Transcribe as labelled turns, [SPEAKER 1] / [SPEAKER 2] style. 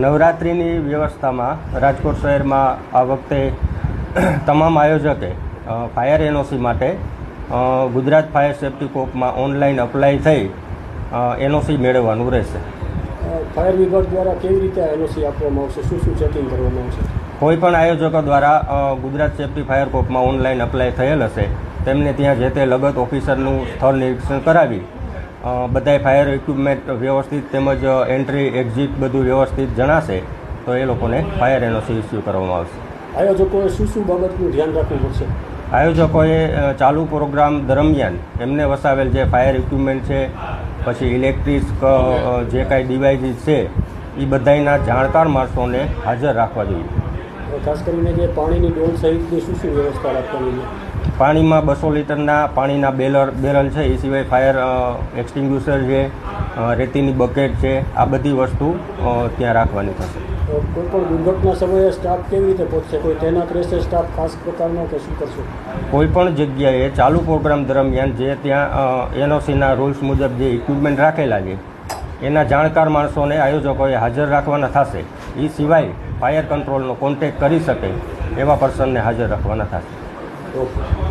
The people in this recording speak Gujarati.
[SPEAKER 1] નવરાત્રિની વ્યવસ્થામાં રાજકોટ શહેરમાં આ વખતે તમામ આયોજકે ફાયર એનઓસી માટે ગુજરાત ફાયર સેફ્ટી કોપમાં ઓનલાઈન અપ્લાય થઈ એનઓસી મેળવવાનું રહેશે.
[SPEAKER 2] ફાયર વિભાગ દ્વારા કેવી રીતે એનઓસી આપવામાં આવશે? શું શું ચેકિંગ કરવામાં આવશે?
[SPEAKER 1] કોઈ પણ આયોજકો દ્વારા ગુજરાત સેફ્ટી ફાયર કોપમાં ઓનલાઈન અપ્લાય થયેલ હશે. તેમને ત્યાં જે તે લગત ઓફિસરનું સ્થળ નિરીક્ષણ કરાવી બધાય ફાયર ઇક્વિપમેન્ટ વ્યવસ્થિત તેમજ એન્ટ્રી એક્ઝિટ બધું વ્યવસ્થિત જણાશે તો એ લોકોને ફાયર એનઓસી ઇસ્યુ કરવામાં આવશે.
[SPEAKER 2] આયોજકોએ શું શું બાબતનું ધ્યાન રાખવું પડશે?
[SPEAKER 1] આયોજકોએ ચાલુ પ્રોગ્રામ દરમિયાન એમને વસાવેલ જે ફાયર ઇક્વિપમેન્ટ છે પછી ઇલેક્ટ્રિક જે કાંઈ ડિવાઇસીસ છે એ બધાયના જાણકાર માણસોને હાજર રાખવા જોઈએ.
[SPEAKER 2] ખાસ કરીને જે પાણીની ડોલ સહિતની શું શું વ્યવસ્થા રાખવાની છે?
[SPEAKER 1] પાણીમાં બસો લીટરના પાણીના બેલર બેરલ છે એ સિવાય ફાયર એક્સટિંગ્યુશર છે રેતીની બકેટ છે આ બધી વસ્તુ ત્યાં રાખવાની થશે.
[SPEAKER 2] કોઈ પણ દુર્ઘટના સમયે સ્ટાફ કેવી રીતે પહોંચશે? કોઈ તૈનાત રહેશે સ્ટાફ ખાસ પ્રકારનો કે શું કરશે?
[SPEAKER 1] કોઈ પણ જગ્યાએ ચાલુ પ્રોગ્રામ દરમિયાન જે ત્યાં એનઓસીના રૂલ્સ મુજબ જે ઇક્વિપમેન્ટ રાખેલા છે એના જાણકાર માણસોને આયોજકોએ હાજર રાખવાના થશે. એ સિવાય ફાયર કંટ્રોલનો કોન્ટેક કરી શકે એવા પર્સનને હાજર રાખવાના થશે.
[SPEAKER 2] ஓகே